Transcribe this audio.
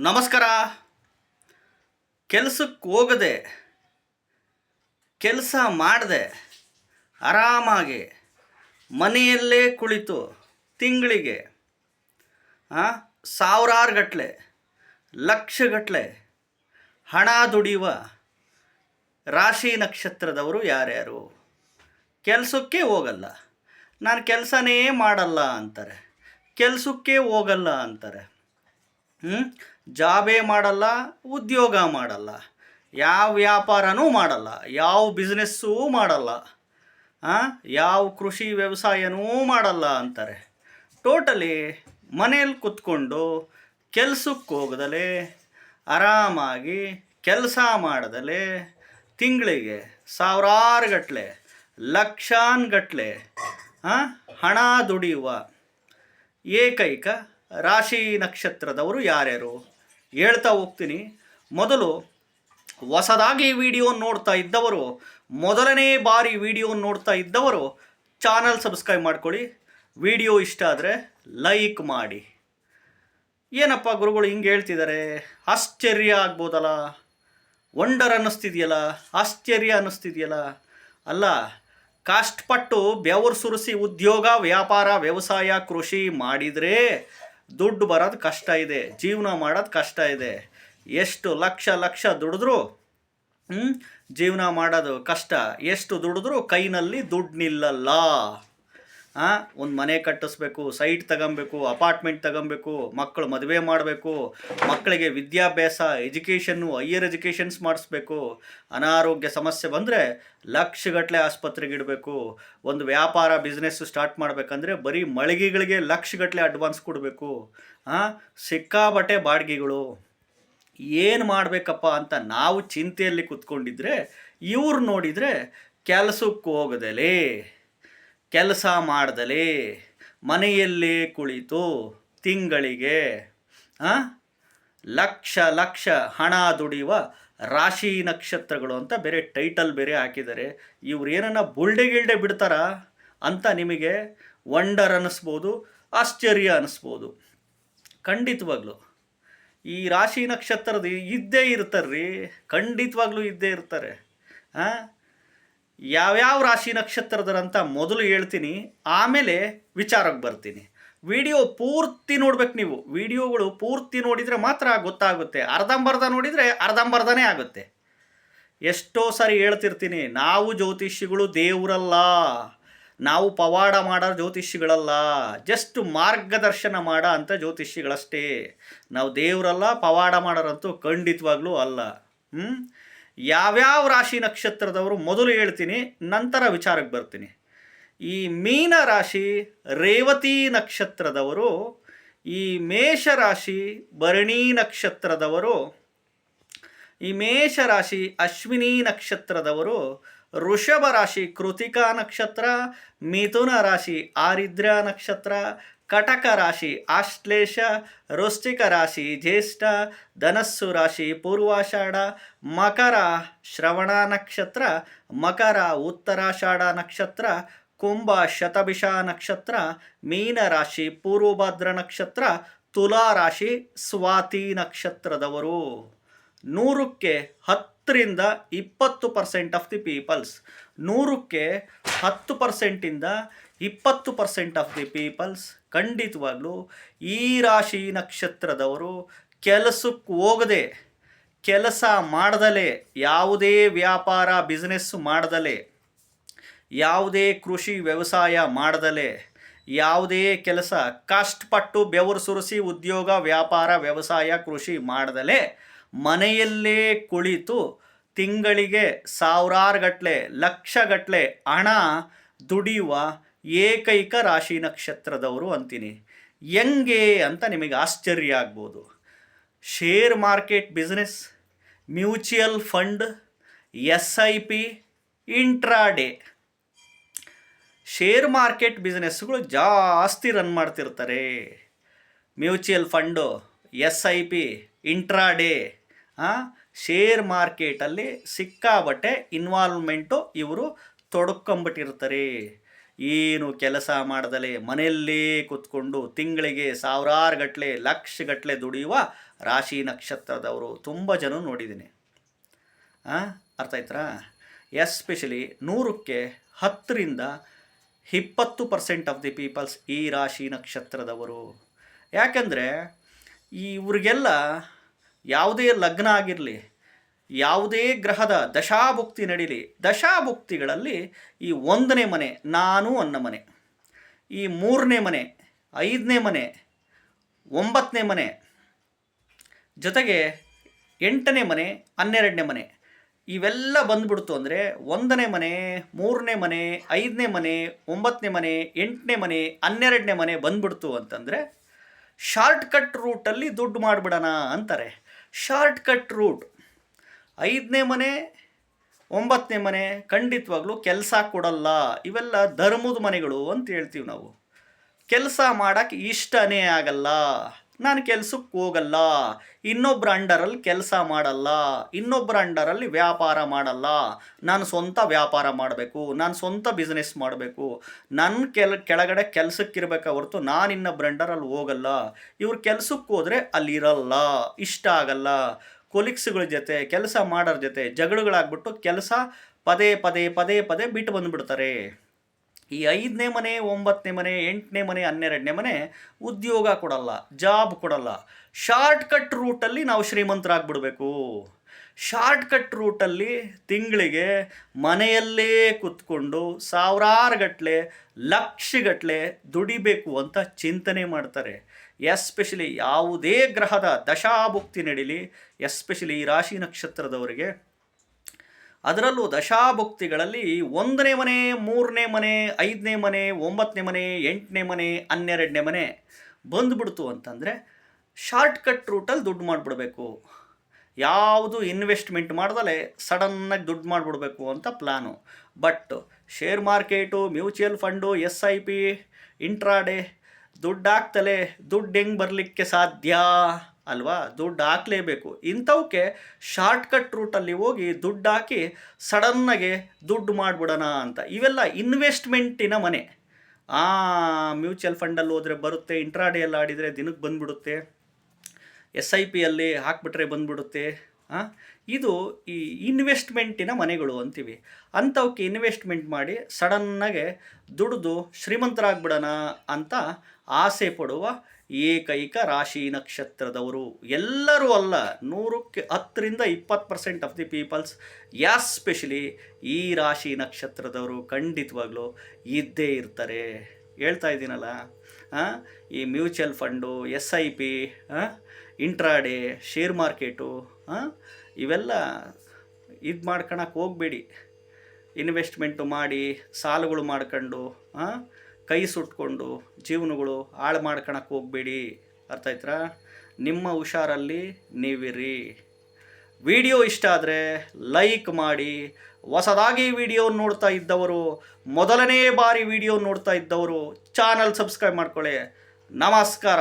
ನಮಸ್ಕಾರ. ಕೆಲಸಕ್ಕೆ ಹೋಗದೆ, ಕೆಲಸ ಮಾಡದೆ, ಆರಾಮಾಗಿ ಮನೆಯಲ್ಲೇ ಕುಳಿತು ತಿಂಗಳಿಗೆ ಸಾವಿರಾರು ಗಟ್ಟಲೆ ಲಕ್ಷಗಟ್ಟಲೆ ಹಣ ದುಡಿಯುವ ರಾಶಿ ನಕ್ಷತ್ರದವರು ಯಾರ್ಯಾರು? ಕೆಲಸಕ್ಕೆ ಹೋಗಲ್ಲ. ನಾನು ಕೆಲಸನೇ ಮಾಡಲ್ಲ ಅಂತಾರೆ. ಕೆಲಸಕ್ಕೆ ಹೋಗಲ್ಲ ಅಂತಾರೆ. ಹ್ಞೂ ಜಾಬೇ ಮಾಡಲ್ಲ, ಉದ್ಯೋಗ ಮಾಡಲ್ಲ. ಯಾವ ವ್ಯಾಪಾರನೂ ಮಾಡಲ್ಲ, ಯಾವ ಬಿಸ್ನೆಸ್ಸೂ ಮಾಡಲ್ಲ. ಯಾವ ಕೃಷಿ ವ್ಯವಸಾಯನೂ ಮಾಡಲ್ಲ ಅಂತಾರೆ. ಟೋಟಲಿ ಮನೇಲಿ ಕುತ್ಕೊಂಡು ಕೆಲ್ಸಕ್ಕೆ ಹೋಗದಲೇ, ಆರಾಮಾಗಿ ಕೆಲಸ ಮಾಡದಲೇ, ತಿಂಗಳಿಗೆ ಸಾವಿರಾರು ಗಟ್ಟಲೆ ಲಕ್ಷಾನ್ಗಟ್ಟಲೆ ಹಣ ದುಡಿಯುವ ಏಕೈಕ ರಾಶಿ ನಕ್ಷತ್ರದವರು ಯಾರ್ಯಾರು? ಹೇಳ್ತಾ ಹೋಗ್ತೀನಿ. ಮೊದಲು ಹೊಸದಾಗಿ ವಿಡಿಯೋ ನೋಡ್ತಾ ಇದ್ದವರು, ಮೊದಲನೇ ಬಾರಿ ವಿಡಿಯೋ ನೋಡ್ತಾ ಇದ್ದವರು ಚಾನಲ್ ಸಬ್ಸ್ಕ್ರೈಬ್ ಮಾಡ್ಕೊಳ್ಳಿ. ವಿಡಿಯೋ ಇಷ್ಟ ಆದರೆ ಲೈಕ್ ಮಾಡಿ. ಏನಪ್ಪ ಗುರುಗಳು ಹಿಂಗೆ ಹೇಳ್ತಿದ್ದಾರೆ? ಆಶ್ಚರ್ಯ ಆಗ್ಬೋದಲ್ಲ? ವಂಡರ್ ಅನ್ನಿಸ್ತಿದೆಯಲ್ಲ? ಆಶ್ಚರ್ಯ ಅನ್ನಿಸ್ತಿದೆಯಲ್ಲ? ಅಲ್ಲ, ಕಷ್ಟಪಟ್ಟು ಬೆವರು ಸುರಿಸಿ ಉದ್ಯೋಗ, ವ್ಯಾಪಾರ, ವ್ಯವಸಾಯ, ಕೃಷಿ ಮಾಡಿದರೆ ದುಡ್ಡು ಬರೋದು ಕಷ್ಟ ಇದೆ, ಜೀವನ ಮಾಡೋದು ಕಷ್ಟ ಇದೆ ಎಷ್ಟು ಲಕ್ಷ ಲಕ್ಷ ದುಡಿದ್ರು? ಜೀವನ ಮಾಡೋದು ಕಷ್ಟ ಎಷ್ಟು ದುಡಿದ್ರು ಕೈನಲ್ಲಿ ದುಡ್ಡು ನಿಲ್ಲಲ್ಲ ಒಂದು ಮನೆ ಕಟ್ಟಿಸ್ಬೇಕು ಸೈಟ್ ತಗೊಬೇಕು ಅಪಾರ್ಟ್ಮೆಂಟ್ ತಗೊಬೇಕು ಮಕ್ಕಳು ಮದುವೆ ಮಾಡಬೇಕು ಮಕ್ಕಳಿಗೆ ವಿದ್ಯಾಭ್ಯಾಸ ಎಜುಕೇಷನ್ನು ಹೈಯರ್ ಎಜುಕೇಷನ್ಸ್ ಮಾಡಿಸ್ಬೇಕು. ಅನಾರೋಗ್ಯ ಸಮಸ್ಯೆ ಬಂದರೆ ಲಕ್ಷಗಟ್ಟಲೆ ಆಸ್ಪತ್ರೆಗೆ ಇಡಬೇಕು. ಒಂದು ವ್ಯಾಪಾರ ಬಿಸ್ನೆಸ್ಸು ಸ್ಟಾರ್ಟ್ ಮಾಡಬೇಕಂದ್ರೆ ಬರೀ ಮಳಿಗೆಗಳಿಗೆ ಲಕ್ಷಗಟ್ಟಲೆ ಅಡ್ವಾನ್ಸ್ ಕೊಡಬೇಕು. ಹಾಂ ಸಿಕ್ಕಾಬಟ್ಟೆ ಬಾಡಿಗೆಗಳು. ಏನು ಮಾಡಬೇಕಪ್ಪ ಅಂತ ನಾವು ಚಿಂತೆಯಲ್ಲಿ ಕುತ್ಕೊಂಡಿದ್ರೆ, ಇವ್ರು ನೋಡಿದರೆ ಕೆಲಸಕ್ಕೆ ಹೋಗದಲೇ. ಕೆಲಸ ಮಾಡ್ದಲೇ ಮನೆಯಲ್ಲೇ ಕುಳಿತು ತಿಂಗಳಿಗೆ ಲಕ್ಷ ಲಕ್ಷ ಹಣ ದುಡಿಯುವ ರಾಶಿ ನಕ್ಷತ್ರಗಳು ಅಂತ ಬೇರೆ ಟೈಟಲ್ ಬೇರೆ ಹಾಕಿದ್ದಾರೆ. ಇವ್ರು ಏನನ್ನ ಬುಲ್ಡೆ ಗಿಲ್ಡೆ ಬಿಡ್ತಾರ ಅಂತ ನಿಮಗೆ ವಂಡರ್ ಅನ್ನಿಸ್ಬೋದು ಆಶ್ಚರ್ಯ ಅನ್ನಿಸ್ಬೋದು ಖಂಡಿತವಾಗ್ಲೂ ಈ ರಾಶಿ ನಕ್ಷತ್ರದ ಇದ್ದೇ ಇರ್ತಾರ್ರಿ, ಖಂಡಿತವಾಗ್ಲೂ ಇದ್ದೇ ಇರ್ತಾರೆ. ಆ ಯಾವ್ಯಾವ ರಾಶಿ ನಕ್ಷತ್ರದರಂತ ಮೊದಲು ಹೇಳ್ತೀನಿ, ಆಮೇಲೆ ವಿಚಾರಕ್ಕೆ ಬರ್ತೀನಿ. ವಿಡಿಯೋ ಪೂರ್ತಿ ನೋಡ್ಬೇಕು ನೀವು. ವಿಡಿಯೋಗಳು ಪೂರ್ತಿ ನೋಡಿದರೆ ಮಾತ್ರ ಗೊತ್ತಾಗುತ್ತೆ. ಅರ್ಧಂಬರ್ಧ ನೋಡಿದರೆ ಅರ್ಧಂಬರ್ಧನೇ ಆಗುತ್ತೆ. ಎಷ್ಟೋ ಸಾರಿ ಹೇಳ್ತಿರ್ತೀನಿ, ನಾವು ಜ್ಯೋತಿಷಿಗಳು ದೇವರಲ್ಲ. ನಾವು ಪವಾಡ ಮಾಡೋ ಜ್ಯೋತಿಷಿಗಳಲ್ಲ. ಜಸ್ಟ್ ಮಾರ್ಗದರ್ಶನ ಮಾಡೋ ಅಂಥ ಜ್ಯೋತಿಷಿಗಳಷ್ಟೇ. ನಾವು ದೇವರಲ್ಲ, ಪವಾಡ ಮಾಡೋರಂತೂ ಖಂಡಿತವಾಗ್ಲೂ ಅಲ್ಲ. ಹ್ಞೂ ಯಾವ್ಯಾವ ರಾಶಿ ನಕ್ಷತ್ರದವರು ಮೊದಲು ಹೇಳ್ತೀನಿ, ನಂತರ ವಿಚಾರಕ್ಕೆ ಬರ್ತೀನಿ. ಈ ಮೀನ ರಾಶಿ, ರೇವತಿ ನಕ್ಷತ್ರದವರು, ಈ ಮೇಷ ರಾಶಿ, ಭರಣಿ ನಕ್ಷತ್ರದವರು, ಈ ಮೇಷ ರಾಶಿ, ಅಶ್ವಿನಿ ನಕ್ಷತ್ರದವರು, ವೃಷಭ ರಾಶಿ, ಕೃತಿಕಾ ನಕ್ಷತ್ರ, ಮಿಥುನ ರಾಶಿ ಆರಿದ್ರ ನಕ್ಷತ್ರ ಕಟಕ ರಾಶಿ, ಆಶ್ಲೇಷ, ವೃಶ್ಚಿಕ ರಾಶಿ, ಜ್ಯೇಷ್ಠ, ಧನಸ್ಸು ರಾಶಿ, ಪೂರ್ವಾಷಾಢ, ಮಕರ, ಶ್ರವಣ ನಕ್ಷತ್ರ, ಮಕರ, ಉತ್ತರಾಷಾಢ ನಕ್ಷತ್ರ, ಕುಂಭ, ಶತಭಿಷ ನಕ್ಷತ್ರ, ಮೀನ ರಾಶಿ, ಪೂರ್ವಭದ್ರ ನಕ್ಷತ್ರ, ತುಲಾ ರಾಶಿ, ಸ್ವಾತಿ ನಕ್ಷತ್ರದವರು. ನೂರಕ್ಕೆ ಹತ್ತರಿಂದ ಇಪ್ಪತ್ತು ಪರ್ಸೆಂಟ್ ಆಫ್ ದಿ ಪೀಪಲ್ಸ್. ನೂರಕ್ಕೆ ಹತ್ತು ಪರ್ಸೆಂಟಿಂದ ಇಪ್ಪತ್ತು ಪರ್ಸೆಂಟ್ ಆಫ್ ದಿ ಪೀಪಲ್ಸ್ ಖಂಡಿತವಾಗ್ಲೂ ಈ ರಾಶಿ ನಕ್ಷತ್ರದವರು ಕೆಲಸಕ್ಕೆ ಹೋಗದೆ, ಕೆಲಸ ಮಾಡದಲೇ, ಯಾವುದೇ ವ್ಯಾಪಾರ, ಬಿಸ್ನೆಸ್ ಮಾಡದಲೇ, ಯಾವುದೇ ಕೃಷಿ ವ್ಯವಸಾಯ ಮಾಡದಲೇ, ಯಾವುದೇ ಕೆಲಸ, ಕಷ್ಟಪಟ್ಟು ಬೆವರು ಸುರಿಸಿ ಉದ್ಯೋಗ, ವ್ಯಾಪಾರ, ವ್ಯವಸಾಯ, ಕೃಷಿ ಮಾಡದಲೇ ಮನೆಯಲ್ಲೇ ಕುಳಿತು ತಿಂಗಳಿಗೆ ಸಾವಿರಾರು ಗಟ್ಟಲೆ ಲಕ್ಷಗಟ್ಟಲೆ ಹಣ ದುಡಿಯುವ ಏಕೈಕ ರಾಶಿ ನಕ್ಷತ್ರದವರು ಅಂತೀನಿ. ಹೆಂಗೆ ಅಂತ ನಿಮಗೆ ಆಶ್ಚರ್ಯ ಆಗ್ಬೋದು. Share market business, mutual fund, S I P, intraday. Share market ಬಿಸ್ನೆಸ್ಗಳು ಜಾಸ್ತಿ ರನ್ ಮಾಡ್ತಿರ್ತಾರೆ. Mutual fund, S I P, intraday share ಮಾರ್ಕೆಟಲ್ಲಿ ಸಿಕ್ಕಾಬಟ್ಟೆ ಇನ್ವಾಲ್ವ್ಮೆಂಟು ಇವರು ತೊಡ್ಕೊಂಬಿಟ್ಟಿರ್ತಾರೆ. ಏನು ಕೆಲಸ ಮಾಡದಲೆ ಮನೆಯಲ್ಲೇ ಕೂತ್ಕೊಂಡು ತಿಂಗಳಿಗೆ ಸಾವಿರಾರು ಗಟ್ಟಲೆ ಲಕ್ಷ ಗಟ್ಟಲೆ ದುಡಿಯುವ ರಾಶಿ ನಕ್ಷತ್ರದವರು ತುಂಬ ಜನ ನೋಡಿದ್ದೀನಿ. ಅರ್ಥ ಆಯ್ತಾ ಎಸ್ಪೆಷಲಿ ನೂರಕ್ಕೆ ಹತ್ತರಿಂದ ಇಪ್ಪತ್ತು ಪರ್ಸೆಂಟ್ ಆಫ್ ದಿ ಪೀಪಲ್ಸ್ ಈ ರಾಶಿ ನಕ್ಷತ್ರದವರು. ಯಾಕಂದರೆ ಇವ್ರಿಗೆಲ್ಲ ಯಾವುದೇ ಲಗ್ನ ಆಗಿರಲಿ ಯಾವುದೇ ಗ್ರಹದ ದಶಾಭುಕ್ತಿ ನಡೀಲಿ, ದಶಾಭುಕ್ತಿಗಳಲ್ಲಿ ಈ ಒಂದನೇ ಮನೆ ನಾನು ಅನ್ನ ಮನೆ, ಈ ಮೂರನೇ ಮನೆ, ಐದನೇ ಮನೆ, ಒಂಬತ್ತನೇ ಮನೆ, ಜೊತೆಗೆ ಎಂಟನೇ ಮನೆ, ಹನ್ನೆರಡನೇ ಮನೆ, ಇವೆಲ್ಲ ಬಂದ್ಬಿಡ್ತು ಅಂದರೆ ಒಂದನೇ ಮನೆ, ಮೂರನೇ ಮನೆ, ಐದನೇ ಮನೆ, ಒಂಬತ್ತನೇ ಮನೆ, ಎಂಟನೇ ಮನೆ, ಹನ್ನೆರಡನೇ ಮನೆ ಬಂದ್ಬಿಡ್ತು ಅಂತಂದರೆ ಶಾರ್ಟ್ಕಟ್ ರೂಟಲ್ಲಿ ದುಡ್ಡು ಮಾಡಿಬಿಡೋಣ ಅಂತಾರೆ. ಶಾರ್ಟ್ಕಟ್ ರೂಟ್ ಐದನೇ ಮನೆ, ಒಂಬತ್ತನೇ ಮನೆ ಖಂಡಿತವಾಗ್ಲೂ ಕೆಲಸ ಕೊಡಲ್ಲ. ಇವೆಲ್ಲ ಧರ್ಮದ ಮನೆಗಳು ಅಂತ ಹೇಳ್ತೀವಿ ನಾವು. ಕೆಲಸ ಮಾಡೋಕ್ಕೆ ಇಷ್ಟನೇ ಆಗಲ್ಲ. ನಾನು ಕೆಲ್ಸಕ್ಕೆ ಹೋಗಲ್ಲ. ಇನ್ನೊಬ್ಬರ ಅಂಡರಲ್ಲಿ ಕೆಲಸ ಮಾಡಲ್ಲ. ಇನ್ನೊಬ್ಬರ ಅಂಡರಲ್ಲಿ ವ್ಯಾಪಾರ ಮಾಡಲ್ಲ. ನಾನು ಸ್ವಂತ ವ್ಯಾಪಾರ ಮಾಡಬೇಕು. ನಾನು ಸ್ವಂತ ಬಿಸ್ನೆಸ್ ಮಾಡಬೇಕು. ನನ್ನ ಕೆಲ, ಕೆಳಗಡೆ ಕೆಲಸಕ್ಕಿರ್ಬೇಕು ಹೊರತು ನಾನು ಇನ್ನೊಬ್ಬರ ಅಂಡರಲ್ಲಿ ಹೋಗಲ್ಲ. ಇವ್ರ ಕೆಲಸಕ್ಕೆ ಹೋದರೆ ಅಲ್ಲಿರಲ್ಲ. ಇಷ್ಟ ಆಗಲ್ಲ. ಕೊಲಿಕ್ಸ್ಗಳ ಜೊತೆ, ಕೆಲಸ ಮಾಡೋರ ಜೊತೆ ಜಗಳಗಳಾಗ್ಬಿಟ್ಟು ಕೆಲಸ ಪದೇ ಪದೇ ಪದೇ ಪದೇ ಬಿಟ್ಟು ಬಂದುಬಿಡ್ತಾರೆ. ಈ ಐದನೇ ಮನೆ, ಒಂಬತ್ತನೇ ಮನೆ, ಎಂಟನೇ ಮನೆ, ಹನ್ನೆರಡನೇ ಮನೆ ಉದ್ಯೋಗ ಕೊಡಲ್ಲ, ಜಾಬ್ ಕೊಡಲ್ಲ. ಶಾರ್ಟ್ ಕಟ್ ರೂಟಲ್ಲಿ ನಾವು ಶ್ರೀಮಂತರಾಗ್ಬಿಡ್ಬೇಕು. ಶಾರ್ಟ್ ಕಟ್ ರೂಟಲ್ಲಿ ತಿಂಗಳಿಗೆ ಮನೆಯಲ್ಲೇ ಕುತ್ಕೊಂಡು ಸಾವಿರಾರು ಗಟ್ಟಲೆ ಲಕ್ಷಗಟ್ಟಲೆ ದುಡಿಬೇಕು ಅಂತ ಚಿಂತನೆ ಮಾಡ್ತಾರೆ. ಎಸ್ಪೆಷಲಿ ಯಾವುದೇ ಗ್ರಹದ ದಶಾಭುಕ್ತಿ ನಡೀಲಿ, ಎಸ್ಪೆಷಲಿ ಈ ರಾಶಿ ನಕ್ಷತ್ರದವರಿಗೆ. ಅದರಲ್ಲೂ ದಶಾಭುಕ್ತಿಗಳಲ್ಲಿ ಒಂದನೇ ಮನೆ, ಮೂರನೇ ಮನೆ, ಐದನೇ ಮನೆ, ಒಂಬತ್ತನೇ ಮನೆ, ಎಂಟನೇ ಮನೆ, ಹನ್ನೆರಡನೇ ಮನೆ ಬಂದುಬಿಡ್ತು ಅಂತಂದರೆ ಶಾರ್ಟ್ ಕಟ್ ರೂಟಲ್ಲಿ ದುಡ್ಡು ಮಾಡಿಬಿಡ್ಬೇಕು. ಯಾವುದು ಇನ್ವೆಸ್ಟ್ಮೆಂಟ್ ಮಾಡ್ದಲೆ ಸಡನ್ನಾಗಿ ದುಡ್ಡು ಮಾಡಿಬಿಡ್ಬೇಕು ಅಂತ plan but share market mutual fund, S I P, intraday ದುಡ್ಡು ಹಾಕ್ತಲೇ ದುಡ್ಡು ಹೆಂಗೆ ಬರಲಿಕ್ಕೆ ಸಾಧ್ಯ? ಅಲ್ವಾ? ದುಡ್ಡು ಹಾಕಲೇಬೇಕು. ಇಂಥವಕ್ಕೆ ಶಾರ್ಟ್ ಕಟ್ ರೂಟಲ್ಲಿ ಹೋಗಿ ದುಡ್ಡು ಹಾಕಿ ಸಡನ್ನಾಗೆ ದುಡ್ಡು ಮಾಡಿಬಿಡೋಣ ಅಂತ. ಇವೆಲ್ಲ ಇನ್ವೆಸ್ಟ್ಮೆಂಟಿನ ಮನೆ. ಆ ಮ್ಯೂಚುವಲ್ ಫಂಡಲ್ಲಿ ಹೋದರೆ ಬರುತ್ತೆ, ಇಂಟ್ರಾಡೇಯಲ್ಲಿ ಆಡಿದರೆ ದಿನಕ್ಕೆ ಬಂದುಬಿಡುತ್ತೆ, ಎಸ್ ಐ ಪಿಯಲ್ಲಿ ಹಾಕ್ಬಿಟ್ರೆ ಬಂದ್ಬಿಡುತ್ತೆ ಹಾಂ ಇದು ಈ ಇನ್ವೆಸ್ಟ್ಮೆಂಟಿನ ಮನೆಗಳು ಅಂತೀವಿ. ಅಂಥವಕ್ಕೆ ಇನ್ವೆಸ್ಟ್ಮೆಂಟ್ ಮಾಡಿ ಸಡನ್ನಾಗೆ ದುಡಿದು ಶ್ರೀಮಂತರಾಗ್ಬಿಡೋಣ ಅಂತ ಆಸೆ ಪಡುವ ಏಕೈಕ ರಾಶಿ ನಕ್ಷತ್ರದವರು ಎಲ್ಲರೂ ಅಲ್ಲ, ನೂರಕ್ಕೆ ಹತ್ತರಿಂದ ಇಪ್ಪತ್ತು percent of the peoples especially ಈ ರಾಶಿ ನಕ್ಷತ್ರದವರು ಖಂಡಿತವಾಗ್ಲೂ ಇದ್ದೇ ಇರ್ತಾರೆ ಹೇಳ್ತಾ ಇದ್ದೀನಲ್ಲ? ಈ mutual fund, S I P intraday, share market? ಇವೆಲ್ಲ ಇದು ಮಾಡ್ಕೊಳಕ್ಕೆ ಹೋಗಬೇಡಿ ಇನ್ವೆಸ್ಟ್ಮೆಂಟು ಮಾಡಿ, ಸಾಲಗಳು ಮಾಡ್ಕೊಂಡು? ಕೈ ಸುಟ್ಕೊಂಡು ಜೀವನಗಳು ಹಾಳು ಮಾಡ್ಕೊಳಕ್ಕೆ ಹೋಗಬೇಡಿ ಅರ್ಥ ಆಯ್ತಾ ನಿಮ್ಮ ಹುಷಾರಲ್ಲಿ ನೀವಿರಿ. ವಿಡಿಯೋ ಇಷ್ಟ ಆದರೆ ಲೈಕ್ ಮಾಡಿ. ಹೊಸದಾಗಿ ವಿಡಿಯೋ ನೋಡ್ತಾ ಇದ್ದವರು, ಮೊದಲನೇ ಬಾರಿ ವಿಡಿಯೋ ನೋಡ್ತಾ ಇದ್ದವರು, ಚಾನಲ್ ಸಬ್ಸ್ಕ್ರೈಬ್ ಮಾಡ್ಕೊಳ್ಳಿ. ನಮಸ್ಕಾರ.